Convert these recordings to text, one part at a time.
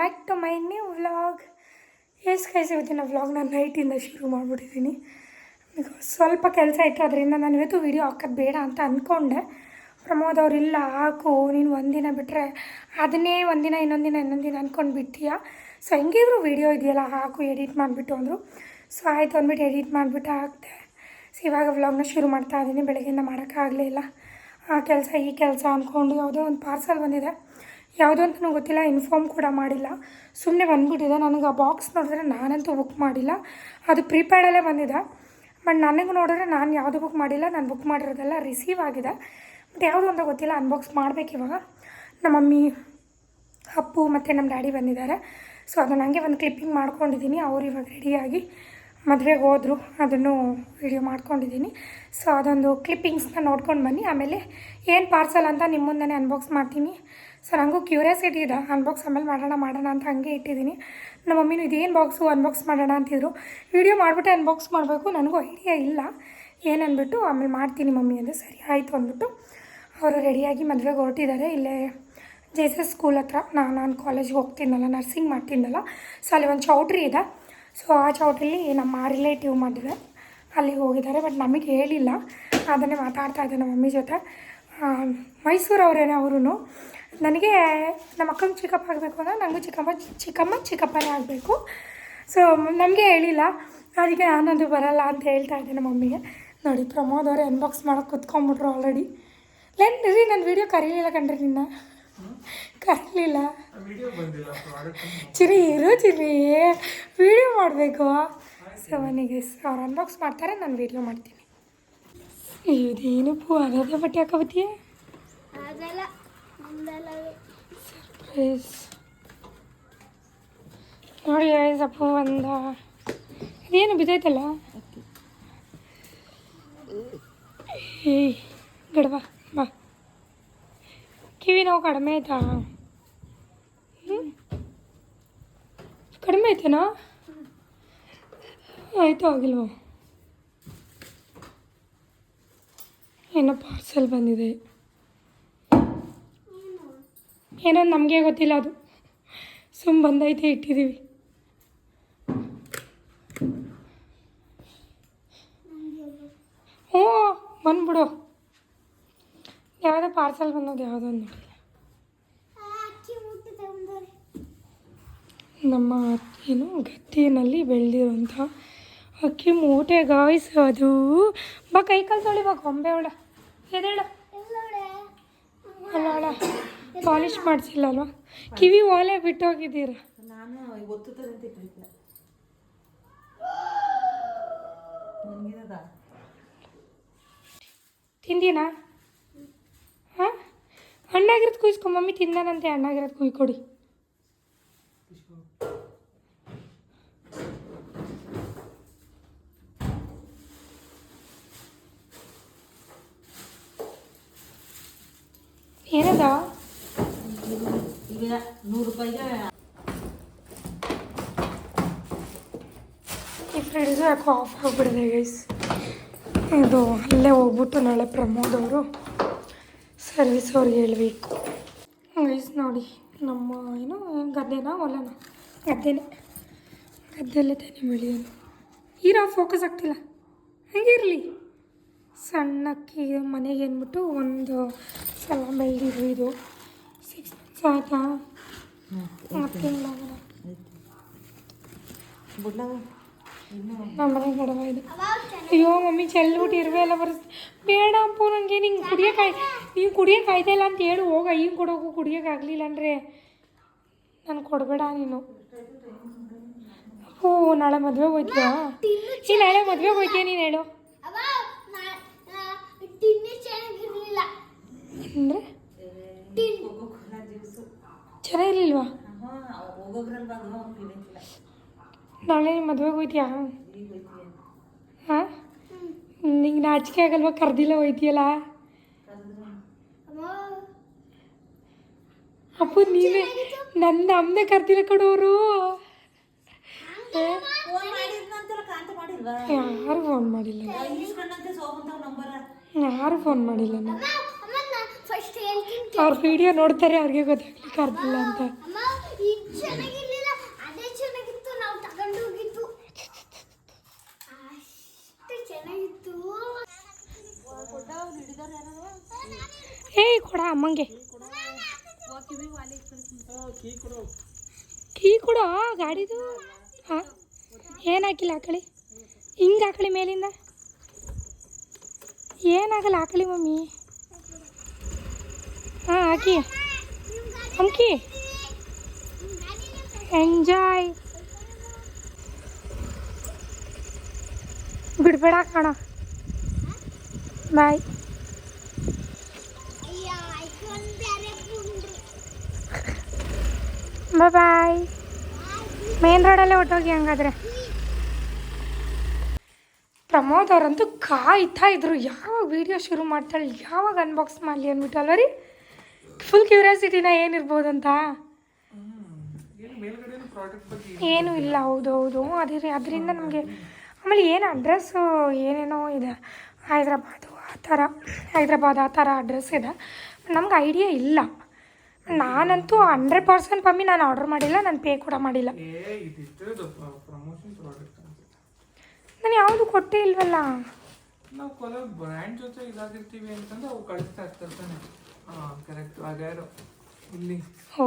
Back to my new vlog yes guys ಇವತ್ತಿನ vlog ನಾನು ನೈಟಿಂದ ಶುರು ಮಾಡಿಬಿಟ್ಟಿದ್ದೀನಿ. ಬಿಕಾಸ್ ಸ್ವಲ್ಪ ಕೆಲಸ ಇತ್ತು ಅದರಿಂದ ನಾನು ಇವತ್ತು ವೀಡಿಯೋ ಹಾಕೋದು ಬೇಡ ಅಂತ ಅಂದ್ಕೊಂಡೆ ಪ್ರಮೋದ್ ಇಲ್ಲ, ಹಾಕು, ನೀನು ಒಂದಿನ ಬಿಟ್ಟರೆ ಅದನ್ನೇ ಒಂದಿನ ಇನ್ನೊಂದು ದಿನ ಇನ್ನೊಂದು ದಿನ ಅಂದ್ಕೊಂಡು ಬಿಡ್ತೀಯ ಸೊ ಹೆಂಗಿದ್ರು ವೀಡಿಯೋ ಇದೆಯಲ್ಲ, ಹಾಕು ಎಡಿಟ್ ಮಾಡಿಬಿಟ್ಟು ಅಂದರು. ಸೊ ಆಯಿತು ಅಂದ್ಬಿಟ್ಟು ಎಡಿಟ್ ಮಾಡಿಬಿಟ್ಟು ಹಾಕಿದೆ. ಸೊ ಇವಾಗ ವ್ಲಾಗ್ನ ಶುರು ಮಾಡ್ತಾ ಇದ್ದೀನಿ ಬೆಳಗ್ಗೆಯಿಂದ ಮಾಡೋಕ್ಕಾಗಲಿಲ್ಲ ಆ ಕೆಲಸ, ಈ ಕೆಲಸ ಅಂದ್ಕೊಂಡು ಯಾವುದೋ ಒಂದು ಪಾರ್ಸಲ್ ಬಂದಿದೆ. ಯಾವುದೋ ಅಂತ ನನಗೆ ಗೊತ್ತಿಲ್ಲ ಇನ್ಫಾರ್ಮ್ ಕೂಡ ಮಾಡಿಲ್ಲ. ಸುಮ್ಮನೆ ಬಂದುಬಿಟ್ಟಿದೆ. ನನಗೆ ಆ ಬಾಕ್ಸ್ ನೋಡಿದ್ರೆ ನಾನಂತೂ ಬುಕ್ ಮಾಡಿಲ್ಲ. ಅದು ಪ್ರೀಪೇಡಲ್ಲೇ ಬಂದಿದೆ. ಬಟ್ ನನಗೆ ನೋಡಿದ್ರೆ ನಾನು ಯಾವುದು ಬುಕ್ ಮಾಡಿಲ್ಲ, ನಾನು ಬುಕ್ ಮಾಡಿರೋದೆಲ್ಲ ರಿಸೀವ್ ಆಗಿದೆ. ಬಟ್ ಯಾವುದು ಅಂತ ಗೊತ್ತಿಲ್ಲ ಅನ್ಬಾಕ್ಸ್ ಮಾಡಬೇಕು ಇವಾಗ. ನಮ್ಮ ಮಮ್ಮಿ, ಅಪ್ಪು ಮತ್ತು ನಮ್ಮ ಡ್ಯಾಡಿ ಬಂದಿದ್ದಾರೆ. ಸೊ ಅದನ್ನು ಹಂಗೆ ಒಂದು ಕ್ಲಿಪ್ಪಿಂಗ್ ಮಾಡ್ಕೊಂಡಿದ್ದೀನಿ. ಅವ್ರು ಇವಾಗ ರೆಡಿಯಾಗಿ ಮದುವೆಗೆ ಹೋದರು. ಅದನ್ನು ವಿಡಿಯೋ ಮಾಡ್ಕೊಂಡಿದ್ದೀನಿ. ಸೊ ಅದೊಂದು ಕ್ಲಿಪ್ಪಿಂಗ್ಸ್ನ ನೋಡ್ಕೊಂಡು ಬನ್ನಿ. ಆಮೇಲೆ ಏನು ಪಾರ್ಸಲ್ ಅಂತ ನಿಮ್ಮ ಮುಂದೆ ಅನ್ಬಾಕ್ಸ್ ಮಾಡ್ತೀನಿ. ಸೊ ನನಗೂ ಕ್ಯೂರಿಯಾಸಿಟಿ ಇದೆ. ಅನ್ಬಾಕ್ಸ್ ಆಮೇಲೆ ಮಾಡೋಣ ಮಾಡೋಣ ಅಂತ ಹಂಗೆ ಇಟ್ಟಿದ್ದೀನಿ. ನಮ್ಮ ಮಮ್ಮಿನೂ ಇದೇನು ಬಾಕ್ಸು ಅನ್ಬಾಕ್ಸ್ ಮಾಡೋಣ ಅಂತಿದ್ರು. ವಿಡಿಯೋ ಮಾಡಿಬಿಟ್ಟು ಅನ್ಬಾಕ್ಸ್ ಮಾಡಬೇಕು. ನನಗೂ ಐಡಿಯಾ ಇಲ್ಲ. ಏನನ್ಬಿಟ್ಟು ಆಮೇಲೆ ಮಾಡ್ತೀನಿ ಮಮ್ಮಿ ಅಂದರೆ ಸರಿ, ಆಯಿತು ಅಂದ್ಬಿಟ್ಟು ಅವರು ರೆಡಿಯಾಗಿ ಮದುವೆಗೆ ಹೊರಟಿದ್ದಾರೆ. ಇಲ್ಲೇ ಜೆ ಎಸ್ ಎಸ್ ಸ್ಕೂಲ್ ಹತ್ರ. ನಾನು ನಾನು ಕಾಲೇಜ್ಗೆ ಹೋಗ್ತೀನಲ್ಲ ನರ್ಸಿಂಗ್ ಮಾಡ್ತೀನಲ್ಲ ಸೊ ಅಲ್ಲಿ ಒಂದು ಚೌಟ್ರಿ ಇದೆ. ಸೊ ಆ ಚೌಟ್ರಿಲಿ ನಮ್ಮ ರಿಲೇಟಿವ್ ಮದುವೆ. ಅಲ್ಲಿಗೆ ಹೋಗಿದ್ದಾರೆ ಬಟ್ ನಮಗೆ ಹೇಳಿಲ್ಲ. ಅದನ್ನೇ ಮಾತಾಡ್ತಾ ಇದ್ದೆ ನಮ್ಮ ಮಮ್ಮಿ ಜೊತೆ. ಮೈಸೂರವರೇನೋ ಅವರು ನನಗೆ ನಮ್ಮ ಅಕ್ಕಂಗೆ ಚಿಕ್ಕಪ್ಪ ಆಗಬೇಕು ಅಂದರೆ ನನಗೂ ಚಿಕ್ಕಮ್ಮ ಚಿಕ್ಕಮ್ಮ ಚಿಕ್ಕಪ್ಪನೇ ಆಗಬೇಕು. ಸೊ ನಮಗೆ ಹೇಳಿಲ್ಲ. ಅದಕ್ಕೆ ನಾನದು ಬರಲ್ಲ ಅಂತ ಹೇಳ್ತಾ ಇದ್ದೆ ನಮ್ಮ ಮಮ್ಮಿಗೆ. ನೋಡಿ, ಪ್ರಮೋದ್ ಅವರೇ ಅನ್ಬಾಕ್ಸ್ ಮಾಡೋಕ್ಕೆ ಕುತ್ಕೊಂಬಿಟ್ರು ಆಲ್ರೆಡಿ ಲೆನ್, ರೀ ನನ್ನ ವೀಡಿಯೋ ಕರೀಲಿಲ್ಲ ಕಣ್ರಿ ನಿನ್ನ. ಕರೀಲಿಲ್ಲ. ಚಿರಿ, ಇರು ಚಿರಿ. ವೀಡಿಯೋ ಮಾಡಬೇಕು. ಸೊ ಮನೆಗೆ ಅವ್ರು ಅನ್ಬಾಕ್ಸ್ ಮಾಡ್ತಾರೆ, ನಾನು ವೀಡಿಯೋ ಮಾಡ್ತೀನಿ. ಇದೇನು ಪೂ ಅದೇ ಬಟ್ಟೆ ಹಾಕೋಬತ್ತೀಯ ಮುಂದೆಲ್ಲ ಸರ್ಪ್ರೈಸ್ ನೋಡಿ ಅಪ್ಪು ಒಂದ ಇದೇನು ಬಿದ್ದೈತಲ್ಲ? ಏಯ್ ಗಡವ ಬಾ ಕಿವಿ ನೋವು ಕಡಿಮೆ ಆಯ್ತಾ? ಕಡಿಮೆ ಆಯ್ತೇನೋ? ಆಯಿತು, ಆಗಿಲ್ವೋ? ಏನೋ ಪಾರ್ಸೆಲ್ ಬಂದಿದೆ. ಏನೋ ನಮಗೆ ಗೊತ್ತಿಲ್ಲ ಅದು. ಸುಮ್ಮ ಬಂದೈತೆ ಇಟ್ಟಿದ್ದೀವಿ ಹ್ಞೂ ಬಂದ್ಬಿಡು. ಯಾವುದೋ ಪಾರ್ಸೆಲ್ ಬಂದದ್ದು ಯಾವುದೋ ಒಂದು ನಮ್ಮ ಏನು ಗತ್ತಿನಲ್ಲಿ ಬೆಳೆದಿರೋಂಥ ಅಕ್ಕಿ ಮೂಟೆ ಗಾಯ್ಸ್ ಅದು. ಬಾ ಕೈ ಕಾಲು ತೊಳಿ ಬಾ ಗೊಂಬೆ ಒಳ. ಎದೇಳ ಎಲ್ಲೋಡೆ. ಅಲ್ಲ ಅಲ್ಲ ಪಾಲಿಷ್ ಮಾಡಿಸಿಲ್ಲ ಅಲ್ವಾ ಕಿವಿ ಓಲೆ ಬಿಟ್ಟೋಗಿದ್ದೀರ? ನಾನು ತಿಂದೀನಾ? ಹಾಂ? ಹಣ್ಣಾಗಿರೋದು ಕುಯ್ಸ್ಕೊ ಮಮ್ಮಿ ತಿಂದಾನಂತೆ ಹಣ್ಣಾಗಿರೋದು ಕುಯ್ ಕೊಡಿ ಏನದ ಈಗ ನೂರು ರೂಪಾಯಿಗೆ ಈ ಯಾಕೋ ಆಫ್ ಆಗಿಬಿಡಿದೆ ಗೈಸ್ ಇದು ಅಲ್ಲೇ ಹೋಗ್ಬಿಟ್ಟು ನಾಳೆ ಪ್ರಮೋದ್ ಅವರು ಸರ್ವಿಸ್ ಅವ್ರಿಗೆ ಹೇಳಬೇಕು. ಗೈಸ್ ನೋಡಿ ನಮ್ಮ ಏನು ಗದ್ದೆನಾ ಹೊಲನ? ಗದ್ದೆನೇ. ಗದ್ದೆಲ್ಲೇ ತಾನೆ ಬೆಳೆಯೋದು. ಹೀರೋ ಫೋಕಸ್ ಆಗ್ತಿಲ್ಲ. ಹಂಗಿರಲಿ. ಸಣ್ಣಕ್ಕಿ ಮನೆಗೆ ಅಂದ್ಬಿಟ್ಟು ಒಂದು ಸಲ ಬೆಳೆದಿದ್ರು ಇದು ಸಿಕ್ಸ್ ಮಂತ್ಸ್ ಆಯ್ತಾ? ಮತ್ತು ತಿಂಗಳಾಗಲ್ಲ ಬಿಡ್ಲ ಇನ್ನು ನಮ್ಮ ಮನೆ ಗಡವ ಇದು. ಅಯ್ಯೋ ಮಮ್ಮಿ ಚೆಲ್ಬಿಟ್ಟು ಇರುವೆ ಎಲ್ಲ ಬರ್ಸ್ ಬೇಡ ಅಪ್ಪು ನನಗೆ ನಿಂಗೆ ಕುಡಿಯೋಕಾಯ್ ನೀವು ಕುಡಿಯೋಕೆ ಆಯ್ತಾ ಇಲ್ಲ ಅಂತ ಹೇಳು ಹೋಗ ಹಿಂಗೆ ಕೊಡೋಕು ಕುಡಿಯೋಕ್ಕಾಗಲಿಲ್ಲ ಅಂದರೆ. ನಾನು ಕೊಡಬೇಡ ನೀನು. ಓ ನಾಳೆ ಮದುವೆಗೆ ಹೋಯ್ತೀಯಾ ಈ ನಾಳೆ ಮದುವೆಗೆ ಹೋಯ್ತೀಯ ನೀನು ಹೇಳು? ಅಂದರೆ? ಚೆನ್ನಾಗಿರ್ಲಿಲ್ವಾ ಹಾಂ ಹೋಗೋಬ್ರಲ್ಲಿ ಬಂದು ಅವ್ನು ಫೀಲಿಂಗಿಲ್ಲ ನಾಳೆ ನೀನು ಮದುವೆಗೆ ಹೋಯ್ತೀಯಾ? ಹಾಂ? ನಿಂಗೆ ನಾಚಿಕೆ ಆಗಲ್ವಾ? ಕರ್ದಿಲ್ಲ ಹೋಯ್ತೀಯಲ್ಲ? ಅಪ್ಪ ನೀವೇ ನನ್ನ ಅಮ್ಮನೇ ಕರ್ದಿಲ್ಲ ಕಡವರು ಯಾರು ಫೋನ್ ಮಾಡಿಲ್ಲ? ಯಾರು ಫೋನ್ ಮಾಡಿಲ್ಲ? ಅವ್ರ ವಿಡಿಯೋ ನೋಡ್ತಾರೆ ಅವ್ರಿಗೆ ಗೊತ್ತಾಗ್ಲಿ ಕರ್ದಿಲ್ಲ ಅಂತ ಅಮ್ಮ ಇದು ಚೆನ್ನಾಗಿರ್ಲಿಲ್ಲ ಅದೇ ಚೆನ್ನಾಗಿತ್ತು ನಾವು ತಗೊಂಡು ಹೋಗಿದ್ದು ಅಷ್ಟು ಚೆನ್ನಾಗಿತ್ತು ಏಯ್ ಕೊಡ ಅಮ್ಮಂಗೆ. ಕೀ ಕೊಡು ಗಾಡಿದು. ಹಾಂ ಏನು ಹಾಕಿಲ್ಲ ಆಕಳಿ ಹಿಂಗೆ ಆಕಳಿ ಮೇಲಿಂದ? ಏನಾಗಲ್ಲ ಆಕಳಿ ಮಮ್ಮಿ? ಹಾಂ, ಹಾಕಿ. ಅಮ್ಕಿ ಎಂಜಾಯ್. ಬಿಡ್ಬೇಡ ಕಾಣ. ಬಾಯ್. ಬಾಯ್ ಬಾಯ್ ಮೇನ್ ರೋಡಲ್ಲೇ ಹೊಟ್ಟೋಗಿ ಹಂಗಾದ್ರೆ. ಪ್ರಮೋದ್ ಅವರಂತೂ ಕಾಯ್ತಾ ಇದ್ರು. ಯಾವಾಗ ವಿಡಿಯೋ ಶುರು ಮಾಡ್ತಾಳೆ ಯಾವಾಗ ಅನ್ಬಾಕ್ಸ್ ಮಾಡಲಿ ಅಂದ್ಬಿಟ್ಟು ಅಲ್ವ ರೀ ಫುಲ್ ಕ್ಯೂರಿಯಾಸಿಟಿನ ಏನಿರ್ಬೋದಂತ? ಏನೂ ಇಲ್ಲ ಹೌದು ಹೌದು. ಅದೇ ಅದರಿಂದ ನಮಗೆ ಆಮೇಲೆ ಏನು ಅಡ್ರೆಸ್ಸು ಏನೇನೋ ಇದೆ. ಹೈದ್ರಾಬಾದು ಆ ಥರ ಹೈದ್ರಾಬಾದ್ ಆ ಥರ ಅಡ್ರೆಸ್ ಇದೆ. ನಮ್ಗೆ ಐಡಿಯಾ ಇಲ್ಲ. ನಾನಂತೂ ಹಂಡ್ರೆಡ್ ಪರ್ಸೆಂಟ್ ಪಮ್ಮಿ ನಾನು ಆರ್ಡರ್ ಮಾಡಿಲ್ಲ ನಾನು ಪೇ ಕೂಡ ಮಾಡಿಲ್ಲ. ನಾನು ಯಾವುದು ಕೊಟ್ಟೇ ಇಲ್ವಲ್ಲ? ನಾವು ಕೊಲ ಬ್ರ್ಯಾಂಡ್ ಜೊತೆ ಇದಾಗಿರ್ತೀವಿ ಅಂತಂದ್ರೆ ಅವು ಕಳಿಸ್ತಾ ಇರ್ತಾರೆ ತಾನೆ. ಹಾಂ ಕರೆಕ್ಟ್ ಅದ್ಯಾರೋ ಇಲ್ಲಿ. ಓ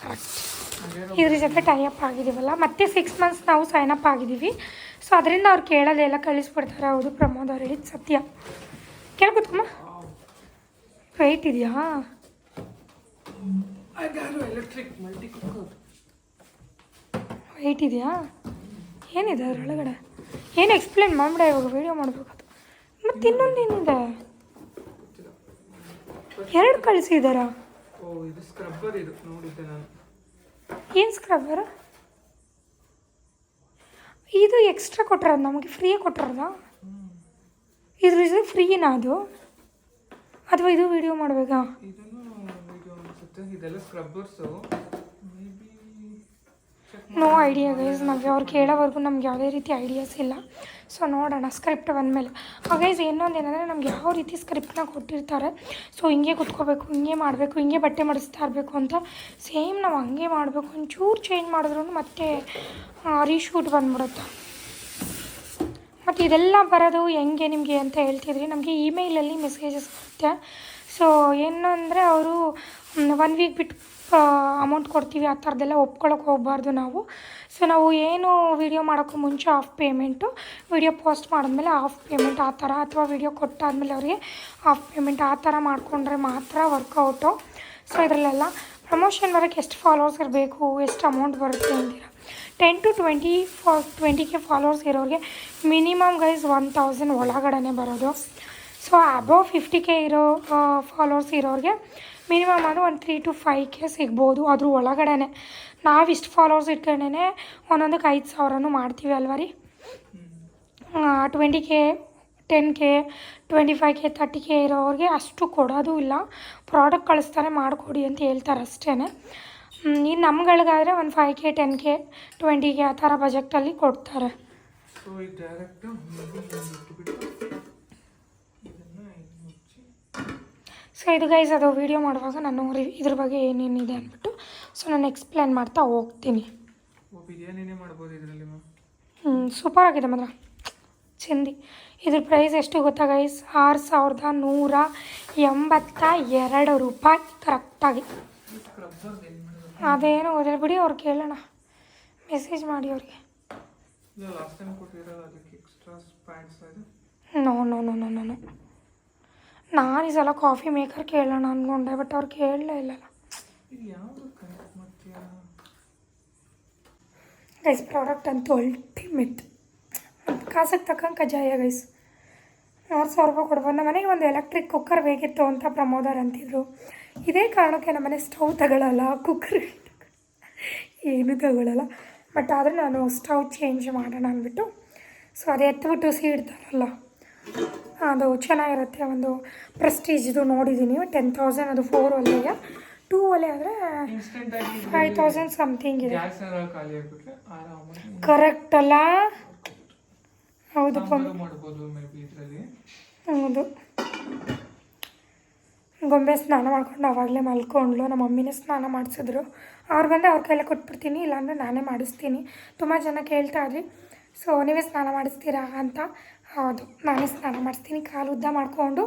ಕರೆಕ್ಟ್ ಇದ್ರ ಜೊತೆ ಟೈಅಪ್ ಆಗಿದ್ದೀವಲ್ಲ ಮತ್ತೆ ಸಿಕ್ಸ್ ಮಂತ್ಸ್ ನಾವು ಸೈನ್ ಅಪ್ ಆಗಿದ್ದೀವಿ ಸೊ ಅದರಿಂದ ಅವ್ರು ಕೇಳೋದೆಲ್ಲ ಕಳಿಸ್ಬಿಡ್ತಾರೆ. ಹೌದು ಪ್ರಮೋದ್ ಅವ್ರು ಹೇಳಿದ ಸತ್ಯ. ಕೇಳ್ಕೊತಮ್ಮ? ವೆಯ್ಟ್ ಇದೆಯಾ? ಅದ್ಯಾರೋ ಎಲೆಕ್ಟ್ರಿಕ್ ಮಲ್ಟಿ ಕುಕ್ಕರ್ ವೈಟ್ ಇದೆಯಾ? ಏನಿದೆ ಅದರೊಳಗಡೆ ಏನು ಎಕ್ಸ್ಪ್ಲೇನ್ ಮಾಡ್ಬಿಡ ಇವಾಗ ವೀಡಿಯೋ ಮಾಡಬೇಕದು ಮತ್ತು ಇನ್ನೊಂದೇನಿದೆ ಎರಡು ಕಳಿಸಿದಾರ? ಇದು ಸ್ಕ್ರಬ್ಬರ್ ಇದು. ನೋಡಿದ್ದೆ ನಾನು. ಏನು ಸ್ಕ್ರಬ್ಬರ್ ಇದು ಎಕ್ಸ್ಟ್ರಾ ಕೊಟ್ಟಿರೋದು ನಮಗೆ ಫ್ರೀ ಕೊಟ್ಟಿರೋದಾ? ಇದ್ರ ಇದು ಫ್ರೀನಾ ಅದು? ಅಥವಾ ಇದು ವಿಡಿಯೋ ಮಾಡಬೇಕಾ? ಇದನ್ನು ಇದೆಲ್ಲ ಸ್ಕ್ರಬ್ಬರ್ಸು ಮೇ ಬಿ ನೋ ಐಡಿಯಾ ಗೈಸ್ ನಮಗೆ ಅವ್ರು ಕೇಳೋವರೆಗೂ ನಮ್ಗೆ ಯಾವುದೇ ರೀತಿ ಐಡಿಯಾಸ್ ಇಲ್ಲ. ಸೊ ನೋಡೋಣ ಸ್ಕ್ರಿಪ್ಟ್ ಬಂದಮೇಲೆ. ಗೈಸ್ ಇನ್ನೊಂದು ಏನಂದರೆ ನಮ್ಗೆ ಯಾವ ರೀತಿ ಸ್ಕ್ರಿಪ್ಟನ್ನ ಕೊಟ್ಟಿರ್ತಾರೆ. ಸೊ ಹಿಂಗೆ ಕುತ್ಕೋಬೇಕು ಹಿಂಗೆ ಮಾಡಬೇಕು ಹಿಂಗೆ ಬಟ್ಟೆ ಮಡಿಸ್ತಾ ಇರಬೇಕು ಅಂತ ಸೇಮ್ ನಾವು ಹಂಗೆ ಮಾಡಬೇಕು. ಒಂಚೂರು ಚೇಂಜ್ ಮಾಡಿದ್ರು ಮತ್ತೆ ರೀಶೂಟ್ ಬಂದ್ಬಿಡುತ್ತೆ. ಮತ್ತು ಇದೆಲ್ಲ ಬರೋದು ಹೆಂಗೆ ನಿಮಗೆ ಅಂತ ಹೇಳ್ತಿದ್ರಿ. ನಮಗೆ ಇಮೇಲಲ್ಲಿ ಮೆಸೇಜಸ್ ಬರುತ್ತೆ. ಸೊ ಏನು ಅಂದರೆ ಅವರು ಒನ್ ವೀಕ್ ಬಿಟ್ಟು ಅಮೌಂಟ್ ಕೊಡ್ತೀವಿ, ಆ ಥರದ್ದೆಲ್ಲ ಒಪ್ಕೊಳ್ಳೋಕೆ ಹೋಗಬಾರ್ದು ನಾವು. ಸೊ ನಾವು ಏನು ವೀಡಿಯೋ ಮಾಡೋಕ್ಕೂ ಮುಂಚೆ ಆಫ್ ಪೇಮೆಂಟು ವೀಡಿಯೋ ಪೋಸ್ಟ್ ಮಾಡಿದ್ಮೇಲೆ ಆಫ್ ಪೇಮೆಂಟ್ ಆ ಥರ, ಅಥವಾ ವೀಡಿಯೋ ಕೊಟ್ಟಾದ್ಮೇಲೆ ಅವರಿಗೆ ಆಫ್ ಪೇಮೆಂಟ್ ಆ ಥರ ಮಾಡಿಕೊಂಡ್ರೆ ಮಾತ್ರ ವರ್ಕೌಟು ಸೊ ಇದರಲ್ಲೆಲ್ಲ ಪ್ರಮೋಷನ್ ಬರೋಕ್ಕೆ ಎಷ್ಟು ಫಾಲೋವರ್ಸ್ ಇರಬೇಕು, ಎಷ್ಟು ಅಮೌಂಟ್ ಬರುತ್ತೆ ಅಂತೀರ? ಟೆನ್ ಟು ಟ್ವೆಂಟಿ ಫಾ ಟ್ವೆಂಟಿ ಕೆ ಫಾಲೋವರ್ಸ್ ಇರೋರಿಗೆ ಮಿನಿಮಮ್ ಗೈಸ್ ಒನ್ ತೌಸಂಡ್ ಒಳಗಡೆ ಬರೋದು. ಸೊ ಅಬೋವ್ ಫಿಫ್ಟಿ ಕೆ ಇರೋ ಫಾಲೋವರ್ಸ್ ಇರೋರಿಗೆ ಮಿನಿಮಮ್ ಅಂದರೆ ಒಂದು ತ್ರೀ ಟು ಫೈವ್ ಕೆ ಸಿಗ್ಬೋದು ಅದ್ರ ಒಳಗಡೆ ನಾವು ಇಷ್ಟು ಫಾಲೋವರ್ಸ್ ಇಟ್ಕೊಂಡೇ ಒಂದೊಂದಕ್ಕೆ ಐದು ಸಾವಿರನೂ ಮಾಡ್ತೀವಿ ಅಲ್ವ ರೀ? Twenty K ten K twenty five K thirty K ಇರೋರಿಗೆ ಅಷ್ಟು ಕೊಡೋದು ಇಲ್ಲ. ಪ್ರಾಡಕ್ಟ್ ಕಳಿಸ್ತಾರೆ ಮಾಡಿಕೊಡಿ ಅಂತ ಹೇಳ್ತಾರೆ ಅಷ್ಟೇ ಇನ್ನು ನಮ್ಗಳಿಗಾದರೆ ಒಂದು five K ten K twenty K ಆ ಥರ ಬಜೆಟಲ್ಲಿ ಕೊಡ್ತಾರೆ ಸೊ ಇದು ಡೈರೆಕ್ಟು ಬಿಟ್ಟು ಇದನ್ನು ಇಲ್ಲಿ ಮುಚ್ಚಿ ಸೊ ಇದು ಗೈಸ್ ಅದು ವೀಡಿಯೋ ಮಾಡುವಾಗ ನಾನು ಇದ್ರ ಬಗ್ಗೆ ಏನೇನಿದೆ ಅಂದ್ಬಿಟ್ಟು ಸೊ ನಾನು ಎಕ್ಸ್ಪ್ಲೇನ್ ಮಾಡ್ತಾ ಹೋಗ್ತೀನಿ. ಹ್ಞೂ ಸೂಪರ್ ಆಗಿದೆ ಮಾತ್ರ. ಚಿಂದಿ. ಇದ್ರ ಪ್ರೈಸ್ ಎಷ್ಟು ಗೊತ್ತಾ ಗೈಸ್ ಆರು ಸಾವಿರದ ನೂರ ಎಂಬತ್ತ ಎರಡು ರೂಪಾಯಿ. ಕರೆಕ್ಟಾಗಿ ಅದೇನು ಗೊತ್ತಿಲ್ಲ. ಬಿಡಿ ಅವ್ರು ಕೇಳೋಣ. ಮೆಸೇಜ್ ಮಾಡಿ ಅವ್ರಿಗೆ. No no no no no no ನಾನು ಈ ಸಲ ಕಾಫಿ ಮೇಕರ್ ಕೇಳೋಣ ಅಂದ್ಕೊಂಡೆ ಬಟ್ ಅವ್ರು ಕೇಳಲೇ ಇಲ್ಲಲ್ಲ. ಗೈಸ್ ಪ್ರಾಡಕ್ಟ್ ಅಂತೂ ಅಲ್ಟಿಮೇಟ್ ಕಾಸಕ್ಕೆ ತಕ್ಕಂಗೆ ಕಜ್ಜಾಯ ಗೈಸ್ ಆರು ಸಾವಿರ ರೂಪಾಯಿ ಕೊಡ್ಬೋದು. ನಮ್ಮ ಮನೆಗೆ ಒಂದು ಎಲೆಕ್ಟ್ರಿಕ್ ಕುಕ್ಕರ್ ಬೇಕಿತ್ತು ಅಂತ ಪ್ರಮೋದರ್ ಅಂತಿದ್ರು. ಇದೇ ಕಾರಣಕ್ಕೆ ನಮ್ಮ ಮನೆ ಸ್ಟವ್ ತಗೊಳ್ಳಲ್ಲ ಕುಕ್ಕರ್ ಏನು ತಗೊಳ್ಳಲ್ಲ ಬಟ್ ಆದರೆ ನಾನು ಸ್ಟವ್ ಚೇಂಜ್ ಮಾಡೋಣ ಅಂದ್ಬಿಟ್ಟು. ಸೊ ಅದು ಎತ್ಬಿಟ್ಟು ಸೀಡ್ತಾರಲ್ಲ ಅದು ಚೆನ್ನಾಗಿರುತ್ತೆ ಒಂದು ಪ್ರೆಸ್ಟೀಜ್ದು ನೋಡಿದ್ದೀನಿ ಟೆನ್ ತೌಸಂಡ್ ಅದು ಫೋರ್ ಒಲೆಯ ಟೂ ಒಲೆ ಅಂದರೆ ಫೈವ್ ತೌಸಂಡ್ ಸಮಥಿಂಗ್ ಇದೆ. ಕರೆಕ್ಟ್ ಅಲ್ಲ? ಹೌದು ಹೌದು. ಗೊಂಬೆ ಸ್ನಾನ ಮಾಡ್ಕೊಂಡು ಆವಾಗಲೇ ಮಲ್ಕೊಂಡ್ಲು. ನಮ್ಮ ಮಮ್ಮಿನೇ ಸ್ನಾನ ಮಾಡಿಸಿದ್ರು. ಅವ್ರು ಬಂದರೆ ಅವ್ರ ಕೈಲೇ ಕೊಟ್ಬಿಡ್ತೀನಿ ಇಲ್ಲಾಂದರೆ ನಾನೇ ಮಾಡಿಸ್ತೀನಿ. ತುಂಬ ಜನ ಕೇಳ್ತಾ ಇದ್ರಿ. ಸೊ ನೀವೇ ಸ್ನಾನ ಮಾಡಿಸ್ತೀರಾ ಅಂತ ಹೌದು ನಾನೇ ಸ್ನಾನ ಮಾಡಿಸ್ತೀನಿ ಕಾಲು ಉದ್ದ ಮಾಡಿಕೊಂಡು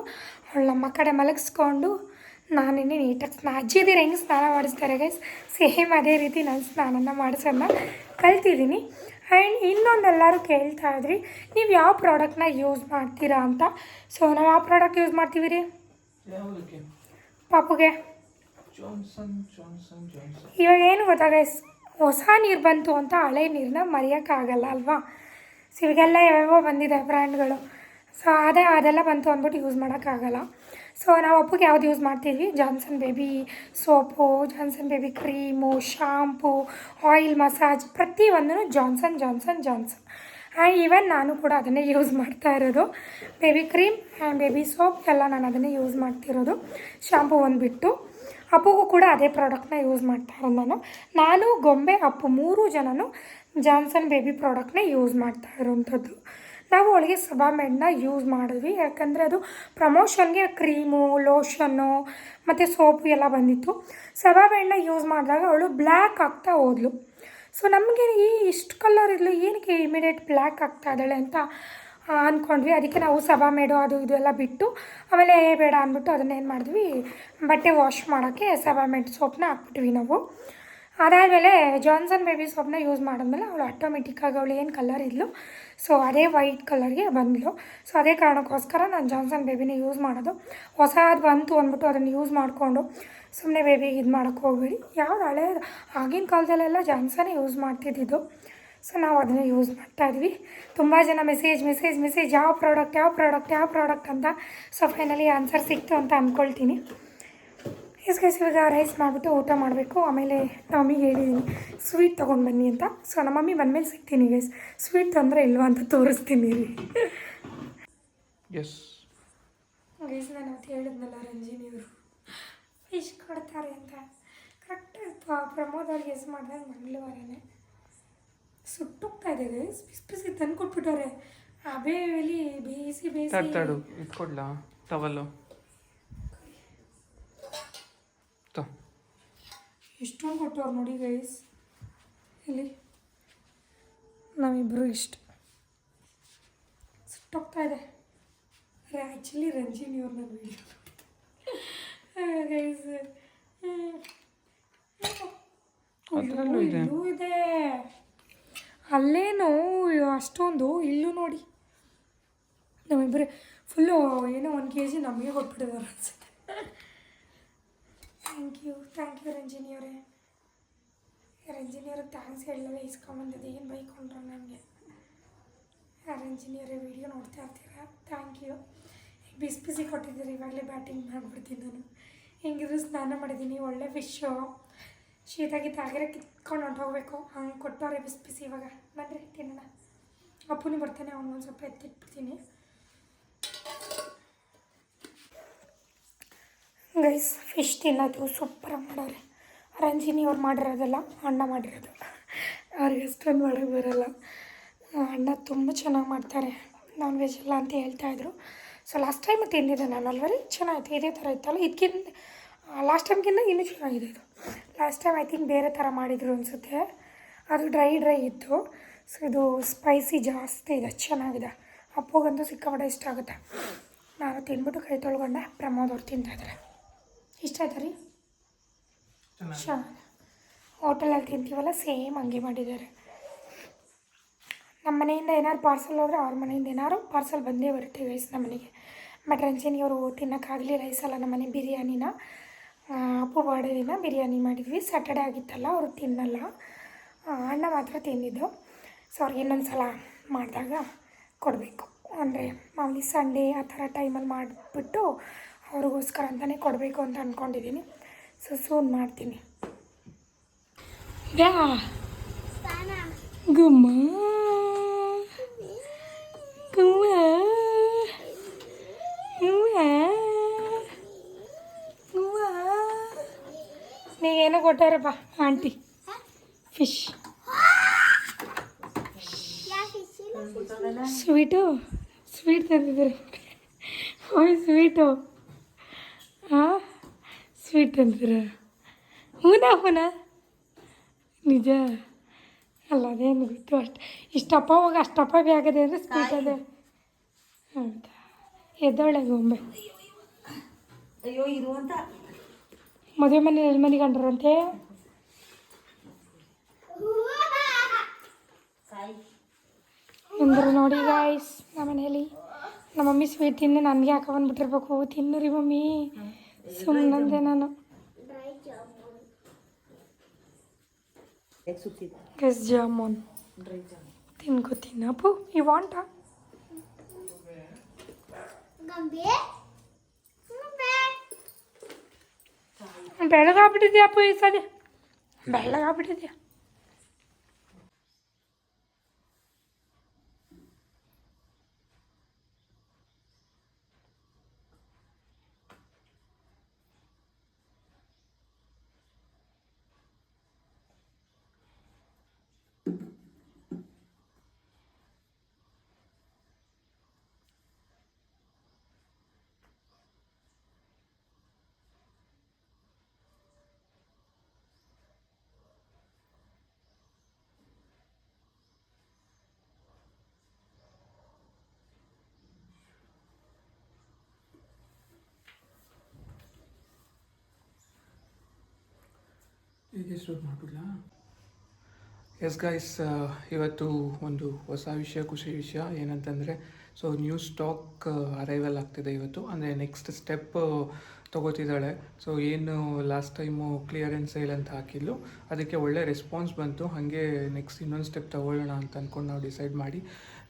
ಅವಳು ನಮ್ಮ ಕಡೆ ಮಲಗಿಸ್ಕೊಂಡು ನಾನೇ ನೀಟಾಗಿ ಸ್ನಾ ಅಜ್ಜಿದಿರ ಹೆಂಗೆ ಸ್ನಾನ ಮಾಡಿಸ್ತಾರೆ ಗೈಸ್ ಸೇಮ್ ಅದೇ ರೀತಿ ನಾನು ಸ್ನಾನನ ಮಾಡಿಸೋದನ್ನ ಕಲ್ತಿದ್ದೀನಿ. ಆ್ಯಂಡ್ ಇನ್ನೊಂದು ಎಲ್ಲರೂ ಕೇಳ್ತಾ ಇದ್ರಿ ನೀವು ಯಾವ ಪ್ರಾಡಕ್ಟ್ನ ಯೂಸ್ ಮಾಡ್ತೀರಾ ಅಂತ? ಸೊ ನಾವು ಯಾವ ಪ್ರಾಡಕ್ಟ್ ಯೂಸ್ ಮಾಡ್ತೀವಿ ರೀ ಪಾಪುಗೆ? ಇವಾಗ ಏನು ಗೊತ್ತಾ ಗೈಸ್ ಹೊಸ ನೀರು ಬಂತು ಅಂತ ಹಳೆ ನೀರನ್ನ ಮರೆಯೋಕ್ಕಾಗಲ್ಲ ಅಲ್ವಾ? ಸೊ ಇವಾಗೆಲ್ಲ ಯಾವ್ಯಾವೋ ಬಂದಿದೆ ಬ್ರ್ಯಾಂಡ್ಗಳು. ಸೊ ಅದೇ ಅದೆಲ್ಲ ಬಂತು ಅಂದ್ಬಿಟ್ಟು ಯೂಸ್ ಮಾಡೋಕ್ಕಾಗಲ್ಲ. ಸೊ ನಾವು ಅಪ್ಪಗೆ ಯಾವ್ದು ಯೂಸ್ ಮಾಡ್ತೀವಿ? Johnson baby soap Johnson baby cream shampoo oil massage ಪ್ರತಿಯೊಂದೂ Johnson Johnson Johnson and even ನಾನು ಕೂಡ ಅದನ್ನೇ ಯೂಸ್ ಮಾಡ್ತಾ ಇರೋದು. Baby cream and baby soap ಎಲ್ಲ ನಾನು ಅದನ್ನೇ ಯೂಸ್ ಮಾಡ್ತಿರೋದು. ಶಾಂಪು ಒಂದು ಬಿಟ್ಟು ಅಪ್ಪುಗೂ ಕೂಡ ಅದೇ ಪ್ರಾಡಕ್ಟ್ನ ಯೂಸ್ ಮಾಡ್ತಾ ಇರೋದು ನಾನು. ನಾನು, ಗೊಂಬೆ, ಅಪ್ಪು ಮೂರು ಜನನು ಜಾನ್ಸನ್ ಬೇಬಿ ಪ್ರಾಡಕ್ಟ್ನ ಯೂಸ್ ಮಾಡ್ತಾ ಇರೋವಂಥದ್ದು ನಾವು ಅವಳಿಗೆ ಸಬಾಮೆಡ್ನ ಯೂಸ್ ಮಾಡಿದ್ವಿ. ಯಾಕಂದರೆ ಅದು ಪ್ರಮೋಷನ್ಗೆ ಕ್ರೀಮು, ಲೋಷನ್ನು ಮತ್ತು ಸೋಪು ಎಲ್ಲ ಬಂದಿತ್ತು. ಸಬಾಮೆಡ್ನ ಯೂಸ್ ಮಾಡಿದಾಗ ಅವಳು ಬ್ಲ್ಯಾಕ್ ಆಗ್ತಾ ಹೋದ್ಲು. ಸೊ, ನಮಗೆ ಈ ಇಷ್ಟು ಕಲರ್ ಇರಲಿ, ಏನಕ್ಕೆ ಇಮಿಡಿಯೇಟ್ ಬ್ಲ್ಯಾಕ್ ಆಗ್ತಾ ಇದ್ದಾಳೆ ಅಂತ ಅಂದ್ಕೊಂಡ್ವಿ ಅದಕ್ಕೆ ನಾವು ಸಬಾಮೇಡು ಅದು ಇದು ಎಲ್ಲ ಬಿಟ್ಟು, ಆಮೇಲೆ ಬೇಡ ಅಂದ್ಬಿಟ್ಟು ಅದನ್ನೇನು ಮಾಡಿದ್ವಿ. ಬಟ್ಟೆ ವಾಶ್ ಮಾಡೋಕ್ಕೆ ಸಬಾಮೆಡ್ ಸೋಪ್ನ ಹಾಕ್ಬಿಟ್ವಿ ನಾವು. ಅದಾದಮೇಲೆ ಜಾನ್ಸನ್ ಬೇಬಿ ಸೋಪ್ನ ಯೂಸ್ ಮಾಡಿದ್ಮೇಲೆ ಅವಳು ಆಟೋಮೆಟಿಕ್ಕಾಗಿ ಅವಳು ಏನು ಕಲರ್ ಇದ್ಲು ಸೊ ಅದೇ ವೈಟ್ ಕಲರ್ಗೆ ಬಂದಳು ಸೊ ಅದೇ ಕಾರಣಕ್ಕೋಸ್ಕರ ನಾನು ಜಾನ್ಸನ್ ಬೇಬಿನ ಯೂಸ್ ಮಾಡೋದು. ಹೊಸದು ಬಂತು ಅಂದ್ಬಿಟ್ಟು ಅದನ್ನು ಯೂಸ್ ಮಾಡಿಕೊಂಡು ಸುಮ್ಮನೆ ಬೇಬಿಗೆ ಇದು ಮಾಡೋಕ್ಕೆ ಹೋಗ್ಬೇಡಿ. ಯಾವ್ದು ಹಳೆ ಆಗಿನ ಕಾಲದಲ್ಲೆಲ್ಲ ಜಾನ್ಸನ್ನೇ ಯೂಸ್ ಮಾಡ್ತಿದ್ದಿದ್ದು. ಸೊ ನಾವು ಅದನ್ನು ಯೂಸ್ ಮಾಡ್ತಾ ಇದ್ವಿ. ತುಂಬ ಜನ ಮೆಸೇಜ್ ಮೆಸೇಜ್ ಮೆಸೇಜ್ ಯಾವ ಪ್ರಾಡಕ್ಟ್ ಯಾವ ಪ್ರಾಡಕ್ಟ್ ಯಾವ ಪ್ರಾಡಕ್ಟ್ ಅಂತ ಸೊ ಫೈನಲಿ ಆನ್ಸರ್ ಸಿಕ್ತು ಅಂತ ಅಂದ್ಕೊಳ್ತೀನಿ ಎಸ್ ಗೈಸ್ ಇವಾಗ ರೈಸ್ ಮಾಡಿಬಿಟ್ಟು ಊಟ ಮಾಡಬೇಕು. ಆಮೇಲೆ ನಮ್ಮ ಮಮ್ಮಿಗೆ ಹೇಳಿದ್ದೀನಿ ಸ್ವೀಟ್ ತೊಗೊಂಡು ಬನ್ನಿ ಅಂತ. ಸೊ ನಮ್ಮ ಮಮ್ಮಿ ಬಂದಮೇಲೆ ಸಿಗ್ತೀನಿ ಗೈಸ್ ಸ್ವೀಟ್ ತಂದರೆ ಇಲ್ವಾ ಅಂತ ತೋರಿಸ್ತೀನಿ ರೀ ಎಸ್ ಗೈಸ್ ನಾನು ಅವತ್ತು ಹೇಳಿದ್ನಲ್ಲ ರಂಜಿನಿಯವರು ಫಿಶ್ ಕೊಡ್ತಾರೆ ಅಂತ. ಕರೆಕ್ಟಾಗಿ ಪ್ರಮೋದ್ ಅವ್ರಿಗೆ ಎಸ್ ಮಾಡಿದಾಗ ಮಂಗಳವಾರನೇ. ಸುಟ್ಟೋಗ್ತಾ ಇದೆ ಗೈಸ್ ಬಿಸಿ ಬಿಸಿ ತಂದು ಕೊಟ್ಬಿಟ್ಟವ್ರೆ ಅಬೇಲಿ ಬೇಯಿಸಿ ಬೇಯಿಸಿ. ತರ್ತಾಡು ಇದು ಕೊಡ್ಲಾ ಟವಲ್ಲು ಇಷ್ಟೊಂದು ಕೊಟ್ಟವ್ರು ನೋಡಿ ಗೈಸ್ ಇಲ್ಲಿ ನಾವಿಬ್ಬರು ಇಷ್ಟು. ಸುಟ್ಟೋಗ್ತಾ ಇದೆ. ಆ್ಯಕ್ಚುಲಿ ರಂಜಿನಿ ಅವ್ರು ನನ್ನ ವಿಡಿಯೋ ಗೈಸ್. ಇಲ್ಲೂ ಇದೆ. ಅಲ್ಲೇನು ಅಷ್ಟೊಂದು ಇಲ್ಲೂ ನೋಡಿ. ನಮ್ಮಿಬ್ಬರು ಫುಲ್ಲು ಏನೋ ಒಂದು ಕೆ ಜಿ ನಮಗೆ ಕೊಟ್ಬಿಟ್ಟಿದ್ದಾರೆ ಅನ್ಸುತ್ತೆ. Thank you thank you Ranjini ಅವರೇ. ರಂಜಿನಿ ಅವ್ರಿಗೆ ಥ್ಯಾಂಕ್ಸ್ ಹೇಳಲ್ಲ ಇಸ್ಕೊಂಬಂದಿದ್ದು. ಏನು ಬೈಕೊಂಡ್ರು ನನಗೆ. ರಂಜಿನಿ ಅವರೇ ವಿಡಿಯೋ ನೋಡ್ತಾ ಇರ್ತೀರಾ? ಥ್ಯಾಂಕ್ ಯು ಬಿಸಿ ಬಿಸಿ ಕೊಟ್ಟಿದ್ದೀರಿ. ಇವಾಗಲೇ ಬ್ಯಾಟಿಂಗ್ ಮಾಡಿಬಿಡ್ತೀನಿ ನಾನು. ಹೆಂಗಿದ್ರು ಸ್ನಾನ ಮಾಡಿದ್ದೀನಿ. ಒಳ್ಳೆ ಫಿಶ್ಶು ಶೀತ ಗೀತ ಆಗಿರೋ ಕಿತ್ಕೊಂಡು ಹೊಂಟೋಗ್ಬೇಕು. ಹಂಗೆ ಕೊಟ್ಟವ್ರೆ ಬಿಸಿ ಬಿಸಿ ಇವಾಗ. ಬನ್ನಿರಿ ತಿನ್ನೋಣ. ಅಪ್ಪುನಿ ಬರ್ತಾನೆ, ಅವನು ಒಂದು ಸ್ವಲ್ಪ ಎತ್ತಿಟ್ಬಿಡ್ತೀನಿ. ಗೈಸ್ ಫಿಶ್ ತಿನ್ನೋದು ಸೂಪರಾಗಿ ಮಾಡೋರೆ. ರಂಜಿನಿ ಅವ್ರು ಮಾಡಿರೋದಲ್ಲ, ಅಣ್ಣ ಮಾಡಿರೋದು. ಅವ್ರಿಗೆ ಎಷ್ಟೊಂದು ಮಾಡೋಕ್ಕೆ ಬರೋಲ್ಲ. ಅಣ್ಣ ತುಂಬ ಚೆನ್ನಾಗಿ ಮಾಡ್ತಾರೆ. ನಾನ್ ವೆಜ್ ಇಲ್ಲ ಅಂತ ಹೇಳ್ತಾಯಿದ್ರು ಸೊ ಲಾಸ್ಟ್ ಟೈಮ್ ತಿಂದಿದ್ದೆ ನಾನು ಅಲ್ವರಿ? ಚೆನ್ನಾಗಿತ್ತು ಇದೇ ಥರ ಇತ್ತಲ್ಲ? ಇದಕ್ಕಿಂತ ಲಾಸ್ಟ್ ಟೈಮ್ಗಿಂತ ಇನ್ನೂ ಚೆನ್ನಾಗಿದೆ ಇದು ಲಾಸ್ಟ್ ಟೈಮ್ ಐ ಥಿಂಕ್ ಬೇರೆ ಥರ ಮಾಡಿದರು ಅನಿಸುತ್ತೆ. ಅದು ಡ್ರೈ ಡ್ರೈ ಇತ್ತು. ಸೊ ಇದು ಸ್ಪೈಸಿ ಜಾಸ್ತಿ ಇದೆ. ಚೆನ್ನಾಗಿದೆ. ಅಪ್ಪಗಂತೂ ಸಿಕ್ಕಾಪಟ್ಟೆ ಇಷ್ಟ ಆಗುತ್ತೆ. ನಾನು ತಿಂದ್ಬಿಟ್ಟು ಕೈ ತೊಳ್ಕೊಂಡೆ. ಪ್ರಮೋದ್ ಅವ್ರು ತಿಂತಾಯಿದ್ದಾರೆ ಇಷ್ಟ ಆಯ್ತಾ ರೀ ಹೋಟೆಲಲ್ಲಿ ತಿಂತೀವಲ್ಲ ಸೇಮ್ ಹಂಗೆ ಮಾಡಿದ್ದಾರೆ. ನಮ್ಮ ಮನೆಯಿಂದ ಏನಾದ್ರು ಪಾರ್ಸಲ್ ಹೋದ್ರೆ ಅವ್ರ ಮನೆಯಿಂದ ಏನಾದ್ರು ಪಾರ್ಸಲ್ ಬಂದೇ ಬರುತ್ತೆ ಗೈಸ್ ನಮ್ಮ ಮನೆಗೆ. ಬಟ್ ರಂಜಿನಿಯವರು ತಿನ್ನೋಕ್ಕಾಗಲಿ ರೈಸಲ್ಲ ನಮ್ಮ ಮನೆ ಬಿರಿಯಾನಿನ ಅಪ್ಪು ಬಾಡಲಿನ ಬಿರಿಯಾನಿ ಮಾಡಿದ್ವಿ. ಸ್ಯಾಟರ್ಡೆ ಆಗಿತ್ತಲ್ಲ ಅವರು ತಿನ್ನಲ್ಲ. ಅಣ್ಣ ಮಾತ್ರ ತಿಂದಿದ್ದು. ಸೊ ಅವ್ರಿಗೆ ಇನ್ನೊಂದು ಸಲ ಮಾಡಿದಾಗ ಕೊಡಬೇಕು. ಅಂದರೆ ಮಾಮೂಲಿ ಸಂಡೇ ಆ ಥರ ಟೈಮಲ್ಲಿ ಮಾಡಿಬಿಟ್ಟು ಅವ್ರಿಗೋಸ್ಕರ ಅಂತಲೇ ಕೊಡಬೇಕು ಅಂತ ಅಂದ್ಕೊಂಡಿದ್ದೀನಿ ಸೊ ಸೂನ್ ಮಾಡ್ತೀನಿ. ಯಾ! ಗುಮ್ಮ. ಗುಮ್ಮ. ನೀವೇನೋ ಕೊಟ್ಟಾರಪ್ಪ, ಆಂಟಿ. ಫಿಶ್ ಸ್ವೀಟು ಸ್ವೀಟ್ ತಂದಿದ್ದಾರೆ. ಓಯ್ ಸ್ವೀಟು ಸ್ವೀಟ್ ಅಂತೀರ? ಹೂನ ಹೂನ? ನಿಜ? ಅಲ್ಲ ಅದೇನು ಗೊತ್ತು ಅಷ್ಟು ಇಷ್ಟಪ್ಪ ಹೋಗಿ ಅಷ್ಟಪ್ಪ ಬ್ಯಾಗದೆ ಅಂದರೆ ಸ್ವೀಟ್ ಅದೇ. ಹೌದಾ? ಎದ್ದೊಳೆ ಗೊಂಬೆ. ಅಯ್ಯೋ ಇರುವಂತ ಮದುವೆ ಮನೆ ಎಲ್ಲಿ ಮನೆ ಕಂಡ್ರಂತೆ ಅಂದ್ರೆ ನೋಡಿ ಗಾಯ್ಸ್ ನಮ್ಮ ಮನೇಲಿ ನಮ್ಮ ಮಮ್ಮಿ ಸ್ವೀಟ್ ತಿಂದು ನನಗೆ ಹಾಕೊಂಡ್ಬಿಟ್ಟಿರ್ಬೇಕು ತಿನ್ನು ರೀ ಮಮ್ಮಿ. ಸುಮ್ಮನಂದೆ ನಾನು ಡ್ರೈ ಜಾಮೂನ್ ಯಾಕೆ ಸುತ್ತಿದೆ ಗಸ್ ಜಾಮೂನ್ ಡ್ರೈ ಜಾಮೂನ್ ತಿನ್ಕೋತೀನಿ ಅಪ್ಪು ಈ ವಾಂಟ ಗಂಬೆ ಶುರು ಎಸ್ ಗೈಸ್ ಇವತ್ತು ಒಂದು ಹೊಸ ವಿಷಯ, ಖುಷಿ ವಿಷಯ ಏನಂತಂದರೆ ಸೊ ನ್ಯೂ ಸ್ಟಾಕ್ ಅರೈವಲ್ ಆಗ್ತಿದೆ ಇವತ್ತು. ಅಂದರೆ ನೆಕ್ಸ್ಟ್ ಸ್ಟೆಪ್ ತೊಗೋತಿದ್ದಾಳೆ. ಸೊ ಏನು ಲಾಸ್ಟ್ ಟೈಮು ಕ್ಲಿಯರೆನ್ಸ್ ಸೇಲ್ ಅಂತ ಹಾಕಿದ್ಲು. ಅದಕ್ಕೆ ಒಳ್ಳೆ ರೆಸ್ಪಾನ್ಸ್ ಬಂತು. ಹಾಗೆ ನೆಕ್ಸ್ಟ್ ಇನ್ನೊಂದು ಸ್ಟೆಪ್ ತೊಗೊಳ್ಳೋಣ ಅಂತ ಅಂದ್ಕೊಂಡು ನಾವು ಡಿಸೈಡ್ ಮಾಡಿ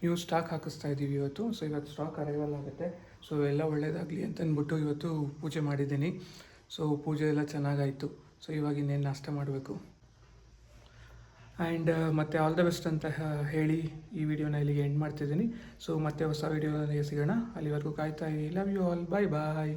ನ್ಯೂ ಸ್ಟಾಕ್ ಹಾಕಿಸ್ತಾ ಇದ್ದೀವಿ ಇವತ್ತು. ಸೊ ಇವತ್ತು ಸ್ಟಾಕ್ ಅರೈವಲ್ ಆಗುತ್ತೆ. ಸೊ ಎಲ್ಲ ಒಳ್ಳೇದಾಗಲಿ ಅಂತಂದ್ಬಿಟ್ಟು ಇವತ್ತು ಪೂಜೆ ಮಾಡಿದ್ದೀನಿ. ಸೊ ಪೂಜೆ ಎಲ್ಲ ಚೆನ್ನಾಗಾಯಿತು. ಸೊ ಇವಾಗ ಇನ್ನೇನು ನಾಷ್ಟ ಮಾಡಬೇಕು? ಆ್ಯಂಡ್ ಮತ್ತೆ ಆಲ್ ದ ಬೆಸ್ಟ್ ಅಂತ ಹೇಳಿ ಈ ವಿಡಿಯೋನ ಇಲ್ಲಿಗೆ ಎಂಡ್ ಮಾಡ್ತಿದ್ದೀನಿ. ಸೊ ಮತ್ತೆ ಹೊಸ ವಿಡಿಯೋನಲ್ಲಿ ಸಿಗೋಣ. ಅಲ್ಲಿವರೆಗೂ ಕಾಯ್ತಾ ಇರಿ. Love you all bye bye